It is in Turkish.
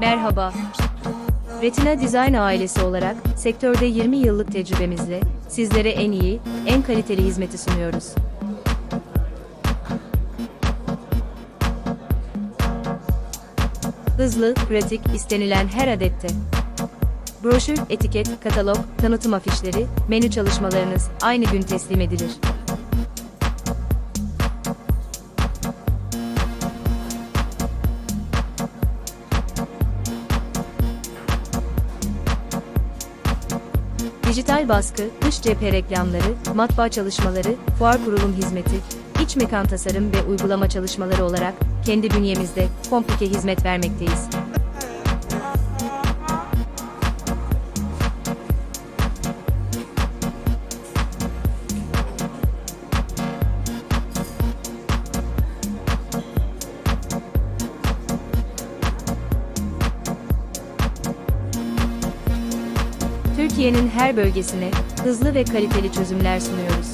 Merhaba. Retina Design ailesi olarak sektörde 20 yıllık tecrübemizle sizlere en iyi, en kaliteli hizmeti sunuyoruz. Hızlı, pratik, istenilen her adette. Broşür, etiket, katalog, tanıtım afişleri, menü çalışmalarınız aynı gün teslim edilir. Dijital baskı, dış cephe reklamları, matbaa çalışmaları, fuar kurulum hizmeti, iç mekan tasarım ve uygulama çalışmaları olarak kendi bünyemizde komplike hizmet vermekteyiz. Türkiye'nin her bölgesine hızlı ve kaliteli çözümler sunuyoruz.